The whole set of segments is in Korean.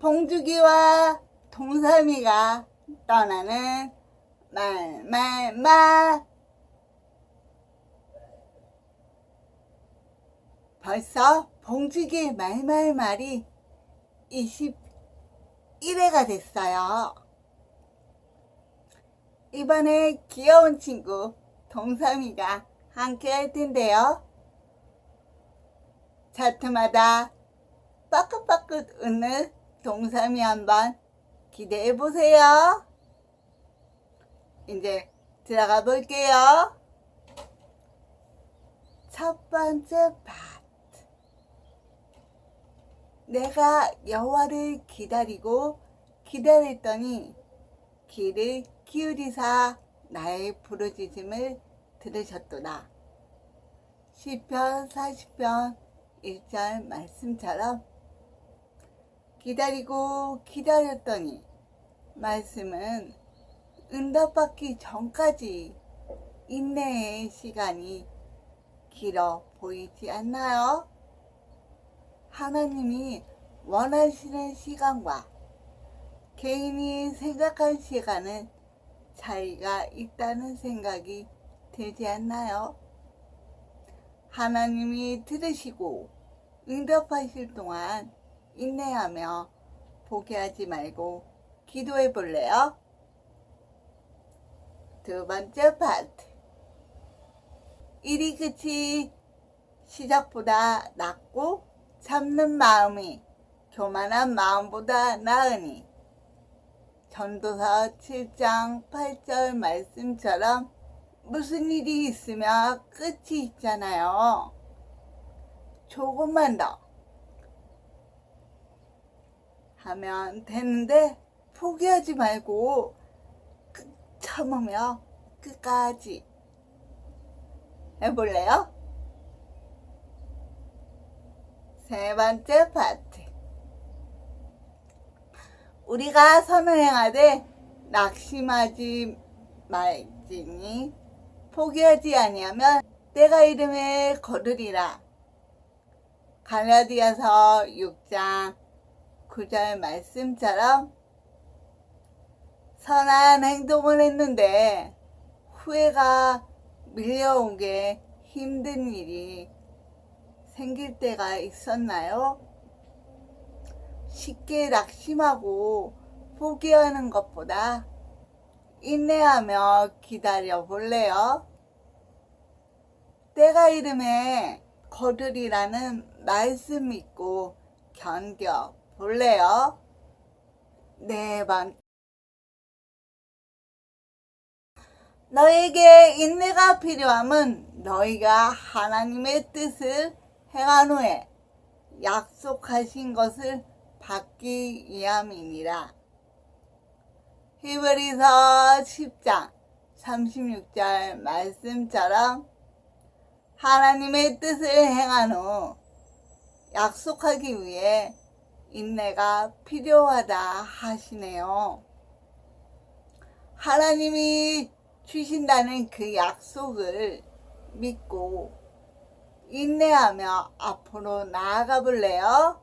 봉주기와 동삼이가 떠나는 말말말 벌써 봉주기의 말말말이 21회가 됐어요. 이번에 귀여운 친구 동삼이가 함께 할 텐데요. 차트마다 빠긋빠긋 웃는 동삼이 한번 기대해 보세요. 이제 들어가 볼게요. 첫 번째 파트. 내가 여호와를 기다리고 기다렸더니 귀를 기울이사 나의 부르짖음을 들으셨도다. 시편 40편 1절 말씀처럼 기다리고 기다렸더니 말씀은 응답받기 전까지 인내의 시간이 길어 보이지 않나요? 하나님이 원하시는 시간과 개인이 생각할 시간은 차이가 있다는 생각이 들지 않나요? 하나님이 들으시고 응답하실 동안 인내하며 포기하지 말고 기도해 볼래요? 두 번째 파트. 일이 끝이 시작보다 낫고 참는 마음이 교만한 마음보다 나으니 전도서 7장 8절 말씀처럼 무슨 일이 있으면 끝이 있잖아요. 조금만 더 하면 되는데 포기하지 말고 끝 참으며 끝까지 해볼래요? 세 번째 파트. 우리가 선을 행하되 낙심하지 말지니 포기하지 아니하면 내가 이름에 거두리라. 갈라디아서 6장 9절 말씀처럼 선한 행동을 했는데 후회가 밀려오게 힘든 일이 생길 때가 있었나요? 쉽게 낙심하고 포기하는 것보다 인내하며 기다려 볼래요? 때가 이름에 거들이라는 말씀 믿고 견뎌 볼래요? 네 번. 너에게 인내가 필요함은 너희가 하나님의 뜻을 행한 후에 약속하신 것을 받기 위함이니라. 히브리서 10장 36절 말씀처럼 하나님의 뜻을 행한 후 약속하기 위해 인내가 필요하다 하시네요. 하나님이 주신다는 그 약속을 믿고 인내하며 앞으로 나아가 볼래요?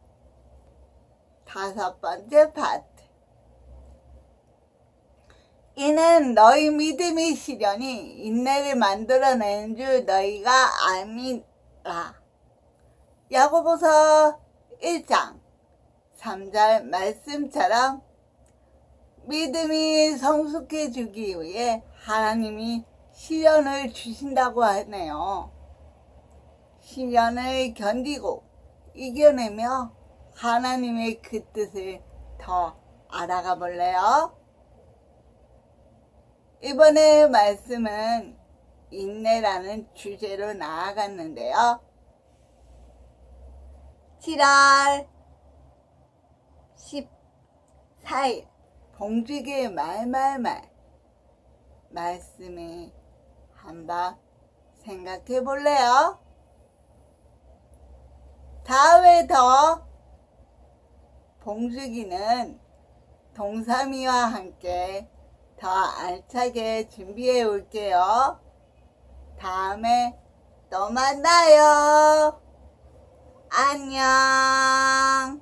다섯 번째 파트. 이는 너희 믿음의 시련이 인내를 만들어내는 줄 너희가 알미라. 야고보서 1장 3절 말씀처럼 믿음이 성숙해지기 위해 하나님이 시련을 주신다고 하네요. 시련을 견디고 이겨내며 하나님의 그 뜻을 더 알아가 볼래요? 이번에 말씀은 인내라는 주제로 나아갔는데요. 7월 14일 봉주기의 말말말 말씀을 한번 생각해 볼래요? 다음에 더 봉주기는 동삼이와 함께 더 알차게 준비해 올게요. 다음에 또 만나요. 안녕.